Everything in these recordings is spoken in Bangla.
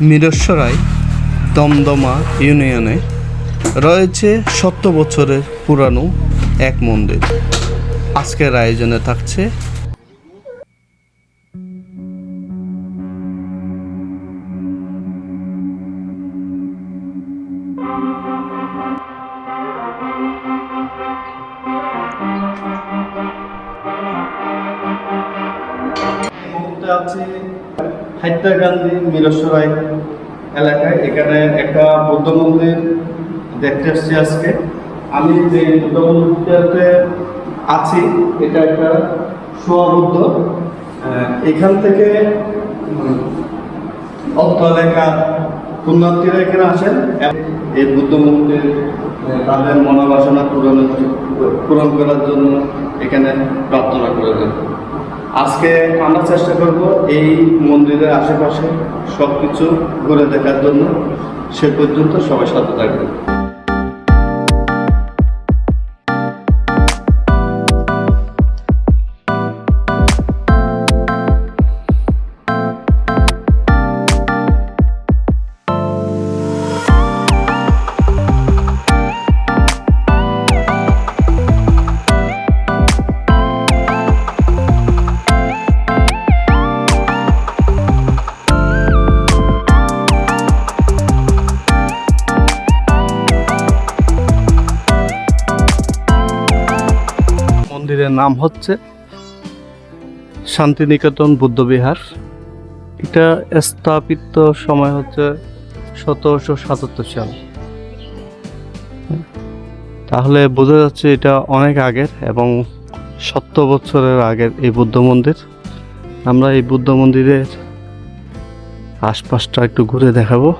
মিরস্বরাই দমদমা ইউনিয়নে রয়েছে শত বছরের পুরানো এক মন্দির। আজকের আয়োজনে থাকছে আছি হাইদ্রাগান্ধী মিরসরাই এলাকায় এখানে একটা বৌদ্ধ মন্দির দেখতে আসছি আজকে। আমি যে বৌদ্ধ মন্দিরটাতে আছি, এটা একটা সোয়াবুদ্ধ এখান থেকে অর্থ এলাকা পুণ্যার্থীরা এখানে আসেন এই বুদ্ধ মন্দির তাদের মনোবাসনা পূরণের পূরণ করার জন্য এখানে প্রার্থনা করে দেন আজকে আমরা চেষ্টা করব এই মন্দিরের আশেপাশে সব কিছু ঘুরে দেখার জন্য। সে পর্যন্ত সবাই সাথে থাকবে মন্দিরের নাম হচ্ছে শান্তিনিকেতন বুদ্ধবিহার। এটা স্থাপিত সময় হচ্ছে সতেরোশো সাতাত্তর সাল। তাহলে বোঝা যাচ্ছে এটা অনেক আগের এবং সত্তর বছরের আগের এই বুদ্ধ মন্দির। আমরা এই বুদ্ধ মন্দিরের আশপাশটা একটু ঘুরে দেখাবো।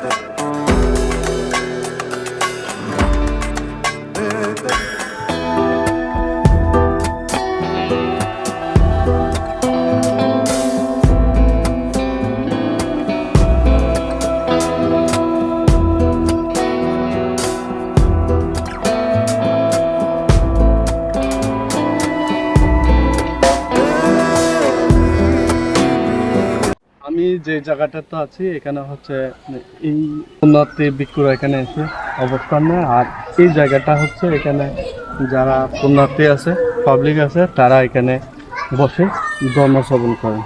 Bye. আমি যে জায়গাটা তো আছি, এখানে হচ্ছে এই উন্নতি ভিক্ষুরা এখানে এসে অবস্থান নেয়। আর এই জায়গাটা হচ্ছে এখানে যারা পুণ্যার্থী আছে পাবলিক আছে, তারা এখানে বসে ধর্ম শ্রবণ করেন